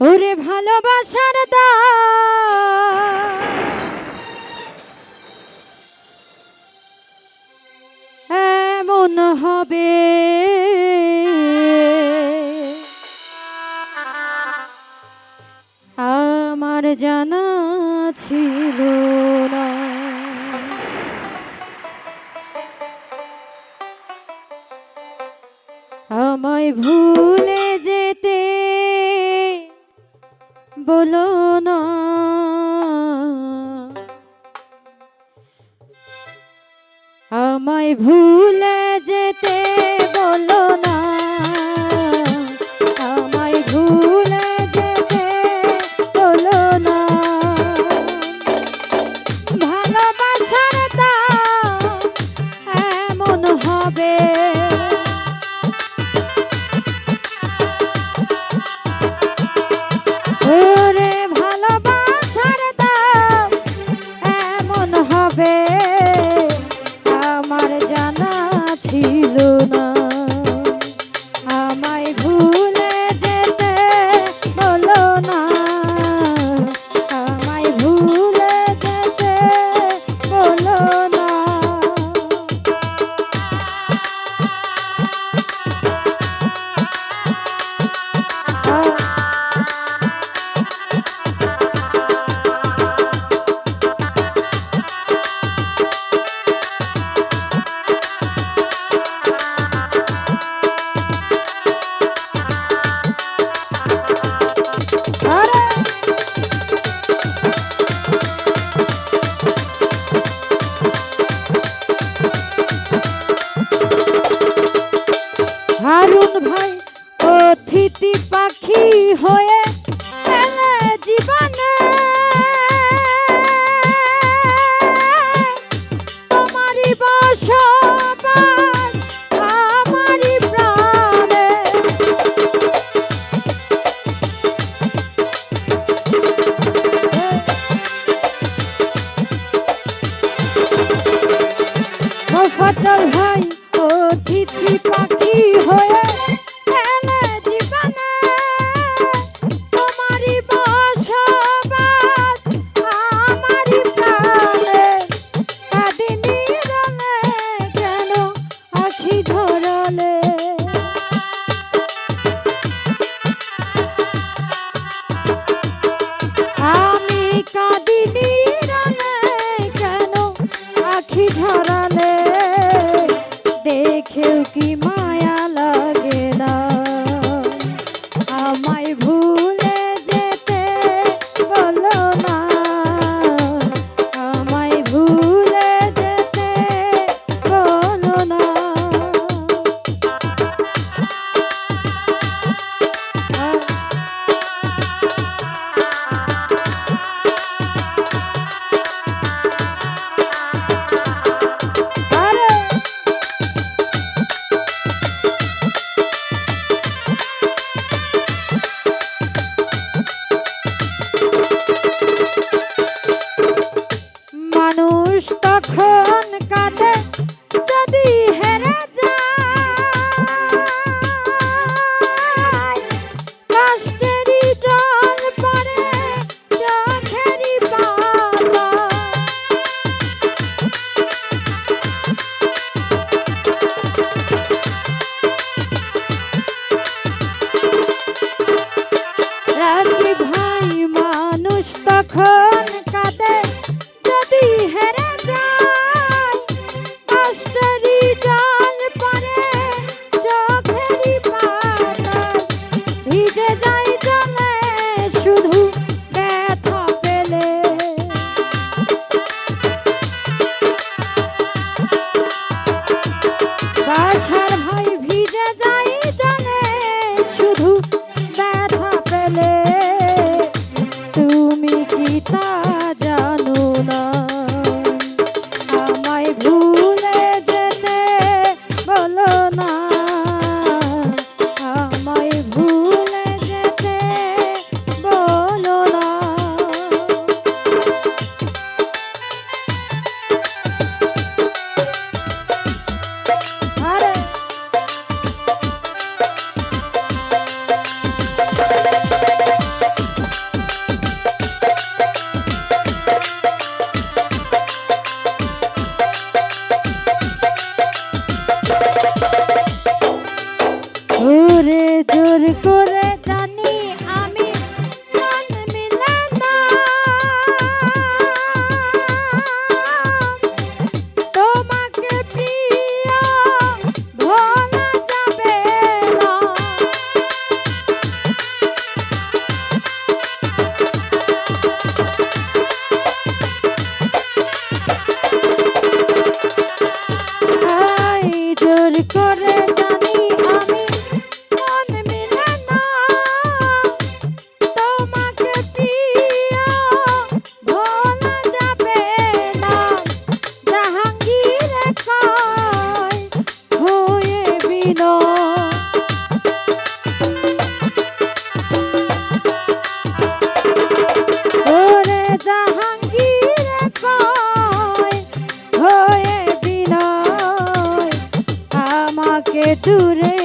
ওরে ভালোবাসার দা। এমন হবে। আমার জানা ছিল ভুলে যেতে বলো না। আমায় ভুলে যে प्रभु my আশার ভাই ভিজে যাই জানে তুমি কি জানো না? আমায় ভুলে যেতে বলো আমায় ভুলে যেতে বলো না। Thank you. জোর করে আমাকে দূরে